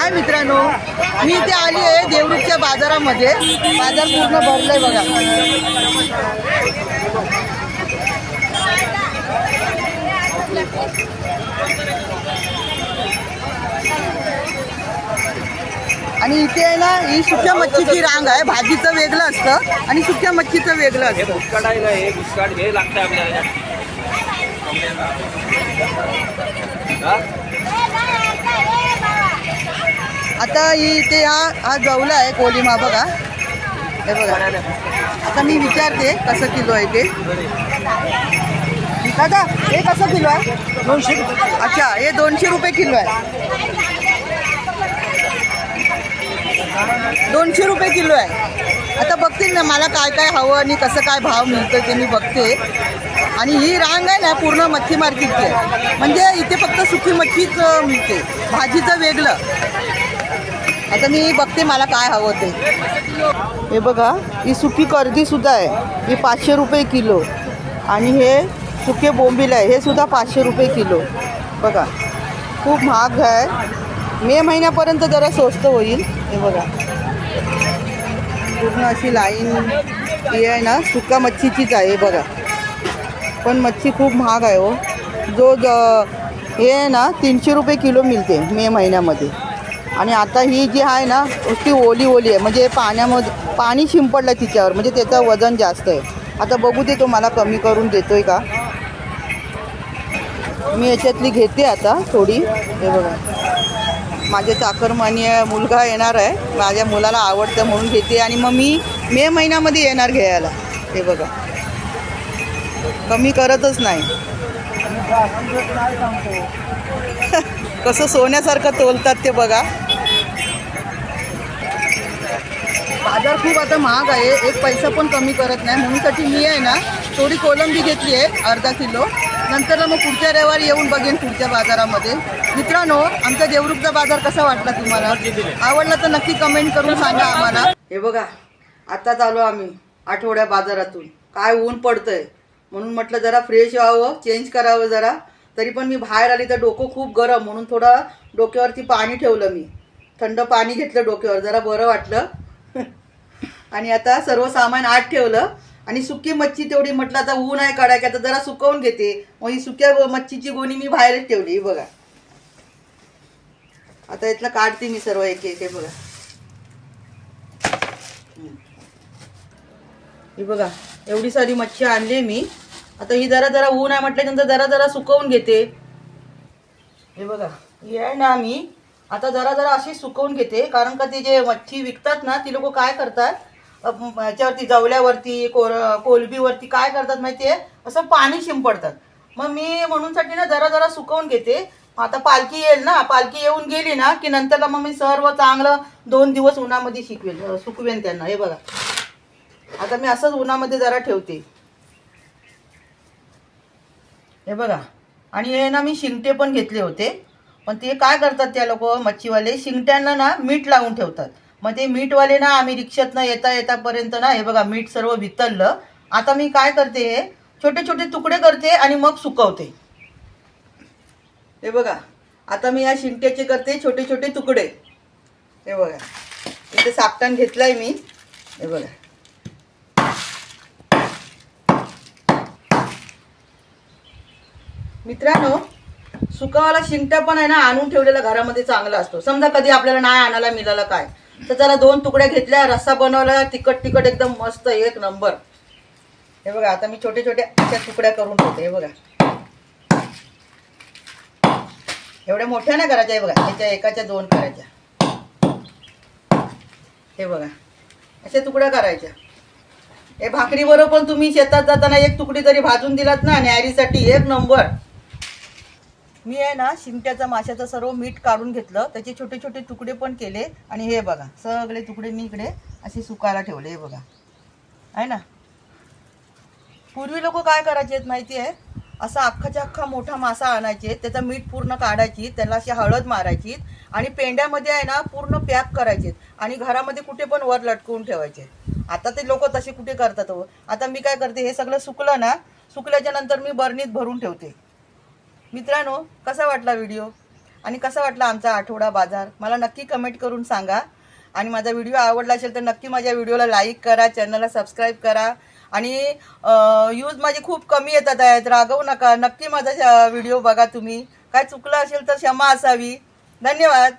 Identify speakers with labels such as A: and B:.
A: हाय मित्रांनो मी इथे आली आहे देवरुखच्या बाजारामध्ये. बाजार पूर्ण भरलाय बघा. आणि इथे आहे ना ही सुक्या मच्छीची रांग आहे. भाजीचं वेगळं असतं आणि सुक्या मच्छीचं वेगळं
B: हे
A: असतं.
B: आहे ना हे हे लागतं आपल्याला. हा?
A: आता ही इथे हा हा जवला आहे कोलिमा बघा. हे बघा. आता मी विचारते कसं किलो आहे ते. दादा हे कसं किलो आहे? दोनशे अच्छा हे दोनशे रुपये किलो आहे. दोनशे रुपये किलो आहे. आता बघते ना मला काय काय हवं आणि कसं काय भाव मिळतं ते मी बघते. आणि ही रांग आहे ना पूर्ण मच्छी मार्केटची आहे. म्हणजे इथे फक्त सुकी मच्छीच मिळते. भाजीचं वेगळं. आता मी बघते मला काय हवं ते. हे बघा ही सुकी कर्दीसुद्धा आहे. ही पाचशे रुपये किलो. आणि हे सुके बोंबील आहे. हे सुद्धा पाचशे रुपये किलो. बघा खूप महाग आहे. मे महिन्यापर्यंत जरा स्वस्त होईल. हे बघा. पूर्ण अशी लाईन ही आहे ना सुका मच्छीचीच आहे बघा पण मच्छी खूप महाग आहे हो. जो ज- हे आहे ना तीनशे रुपये किलो मिळते मे महिन्यामध्ये. आणि आता ही जी आहे ना ती ओली ओली आहे. म्हणजे पाण्यामध्ये पाणी शिंपडलं तिच्यावर म्हणजे त्याचं वजन जास्त आहे. आता बघू दे तो मला कमी करून देतो आहे का? मी याच्यातली घेते आता थोडी. हे बघा. माझे चाकरमानी मुलगा येणार आहे. माझ्या मुलाला आवडतं म्हणून घेते आणि मग मी मे महिन्यामध्ये येणार घ्यायला. हे बघा. कमी करतच नाही. कसं सोन्यासारखं तोलतात ते बघा. बाजार खूप आता महाग आहे. एक पैसा पण कमी करत नाही. म्हणूनसाठी मी आहे ना थोडी कोलंबी घेतली आहे अर्धा किलो. नंतर मग पुढच्या रविवारी येऊन बघेन पुढच्या बाजारामध्ये. मित्रांनो आमचा देवरुखचा बाजार कसा वाटला तुम्हाला? आवडला तर नक्की कमेंट करून सांगा आम्हाला. हे बघा आताच आलो आम्ही आठवड्या बाजारातून. काय ऊन पडतंय. म्हणून म्हटलं जरा फ्रेश व्हावं चेंज करावं जरा. तरी पण मी बाहेर आली तर डोकं खूप गरम. म्हणून थोडं डोक्यावरती पाणी ठेवलं मी. थंड पाणी घेतलं डोक्यावर जरा बरं वाटलं. आणि आता सर्व सामान आत ठेवलं. आणि सुकी मच्छी तेवढी म्हटलं आता ऊन आहे काढायची आता जरा सुकवून घेते. मग ही सुक्या मच्छीची गोणी मी बाहेरच ठेवली बघा. आता इथलं काढते मी सर्व एक एक बघा. हे बघा एवढी सारी मच्छी आणली मी. आता ही जरा जरा ऊन आहे म्हटल्यानंतर जरा जरा सुकवून घेते. हे बघा ही आहे ना मी. आता जरा जरा अशी सुकवून घेते कारण का ते जे मच्छी विकतात ना ती लोक काय करतात? याच्यावरती ह्याच्यावरती जवल्यावरती कोर कोलबीवरती काय करतात माहितीये? असं पाणी शिंपडतात. मग मी म्हणूनसाठी ना जरा जरा सुकवून घेते. आता पालखी येईल ना पालखी येऊन गेली ना की नंतरला मग मी सर्व चांगलं दोन दिवस उन्हामध्ये शिकवेल सुकवेन त्यांना हे बघा. आता मी असंच उन्हामध्ये जरा ठेवते. हे बघा. आणि हे ना मी शिंगटे पण घेतले होते. पण ते काय करतात त्या लोक मच्छीवाले? शिंगट्यांना ना मीठ लावून ठेवतात. मग ते मीठवाले ना आम्ही रिक्षातनं येता येतापर्यंत ना हे बघा मीठ सर्व वितरलं आता मी काय करते हे छोटे छोटे तुकडे करते आणि मग सुकवते. हे बघा. आता मी या शिंट्याचे करते छोटे छोटे तुकडे. हे बघा. इथे सापटान घेतलाय मी. हे बघा. मित्रांनो सुकावाला शिंगट्या पण आहे ना आणून ठेवलेला घरामध्ये चांगला असतो. समजा कधी आपल्याला नाही आणायला मिळालं काय तर त्याला दोन तुकड्या घेतल्या रस्सा बनवला तिखट तिखट एकदम मस्त एक नंबर. हे बघा आता मी छोटे छोटे अशा तुकड्या करून ठेवते. हे बघा. एवढ्या मोठ्या ना करायच्या हे बघा याच्या एकाच्या दोन करायच्या. हे बघा अशा तुकड्या करायच्या. हे भाकरीबरोबर पण तुम्ही शेतात जाताना एक तुकडी तरी भाजून दिलात ना न्यारीसाठी एक नंबर. मी आहे ना शिमट्याचा माशाचं सर्व मीठ काढून घेतलं. त्याचे छोटे छोटे तुकडे पण केले. आणि हे बघा सगळे तुकडे मी इकडे असे सुकायला ठेवले हे बघा. आहे ना? पूर्वी लोक काय करायचे माहिती आहे? असा अख्खाच्या अख्खा मोठा मासा आणायचे त्याचं मीठ पूर्ण काढायची त्याला अशी हळद मारायची आणि पेंड्यामध्ये आहे ना पूर्ण पॅक करायचे आणि घरामध्ये कुठे पण वर लटकवून ठेवायचे. आता ते लोक तसे कुठे करतात हो? आता मी काय करते हे सगळं सुकलं ना सुकल्याच्या नंतर मी बरणीत भरून ठेवते. मित्रांनो कसा वाटला व्हिडिओ? आणि कसा वाटला आमचा आठवडा बाजार? मला नक्की कमेंट करून सांगा. आणि माझा व्हिडिओ आवडला असेल तर नक्की माझ्या व्हिडिओला लाईक करा चॅनलला सबस्क्राईब करा. आणि यूज माझे खूप कमी येतात आहेत. रागवू नका. नक्की माझा व्हिडिओ बघा तुम्ही. काय चुकलं असेल तर क्षमा असावी. धन्यवाद.